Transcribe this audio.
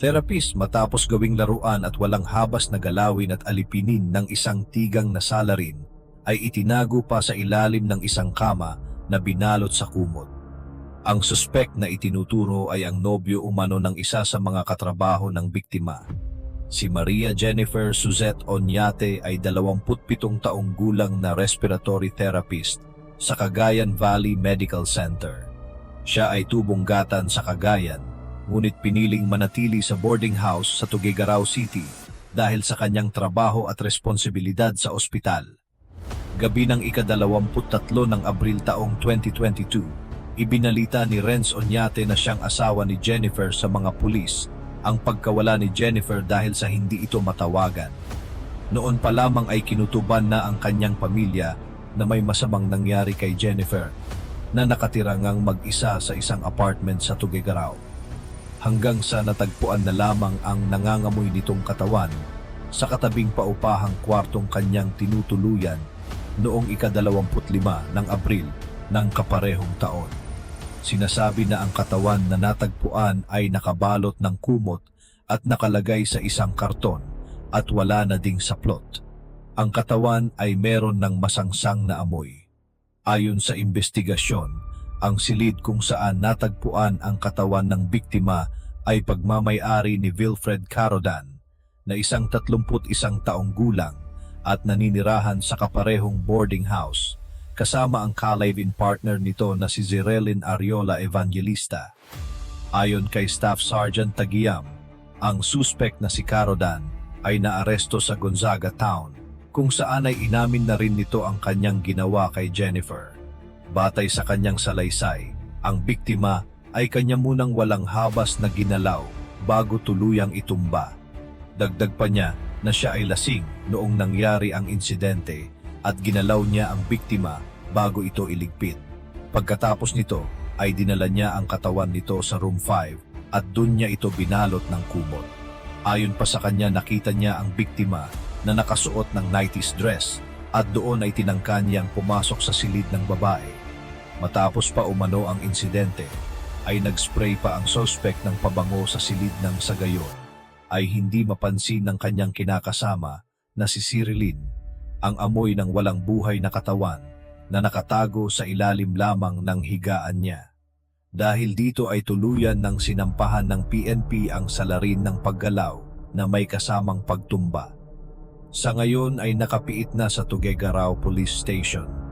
Therapist matapos gawing laruan at walang habas na galawin at alipinin ng isang tigang na salarin ay itinago pa sa ilalim ng isang kama na binalot sa kumot. Ang suspect na itinuturo ay ang nobyo umano ng isa sa mga katrabaho ng biktima. Si Maria Jennifer Suzette Onyate ay 27 taong gulang na respiratory therapist sa Cagayan Valley Medical Center. Siya ay tubong gatan sa Cagayan, ngunit piniling manatili sa boarding house sa Tuguegarao City dahil sa kanyang trabaho at responsibilidad sa ospital. Gabi ng ikadalawamput-tatlo ng Abril taong 2022, ibinalita ni Renz Onyate na siyang asawa ni Jennifer sa mga pulis ang pagkawala ni Jennifer dahil sa hindi ito matawagan. Noon pa lamang ay kinutuban na ang kanyang pamilya na may masamang nangyari kay Jennifer na nakatira ngang mag-isa sa isang apartment sa Tuguegarao. Hanggang sa natagpuan na lamang ang nangangamoy nitong katawan sa katabing paupahang kwartong kanyang tinutuluyan noong ikadalawamput-lima ng Abril ng kaparehong taon. Sinasabi na ang katawan na natagpuan ay nakabalot ng kumot at nakalagay sa isang karton at wala na ding saplot. Ang katawan ay meron ng masangsang na amoy. Ayon sa investigasyon, ang silid kung saan natagpuan ang katawan ng biktima ay pagmamayari ni Wilfred Carodan na isang 31 taong gulang at naninirahan sa kaparehong boarding house kasama ang ka-live-in partner nito na si Zirelin Ariola Evangelista. Ayon kay Staff Sergeant Tagiam, ang suspect na si Carodan ay naaresto sa Gonzaga Town kung saan ay inamin na rin nito ang kanyang ginawa kay Jennifer. Batay sa kanyang salaysay, ang biktima ay kanya munang walang habas na ginalaw bago tuluyang itumba. Dagdag pa niya na siya ay lasing noong nangyari ang insidente at ginalaw niya ang biktima bago ito iligpit. Pagkatapos nito ay dinala niya ang katawan nito sa room 5 at doon niya ito binalot ng kumot. Ayon pa sa kanya nakita niya ang biktima na nakasuot ng 90s dress at doon ay tinangka niyang pumasok sa silid ng babae. Matapos pa umano ang insidente, ay nagspray pa ang suspect ng pabango sa silid ng sagayon ay hindi mapansin ng kanyang kinakasama na si Cyrilin ang amoy ng walang buhay na katawan na nakatago sa ilalim lamang ng higaan niya. Dahil dito ay tuluyan ng sinampahan ng PNP ang salarin ng paggalaw na may kasamang pagtumba. Sa ngayon ay nakapiit na sa Tuguegarao Police Station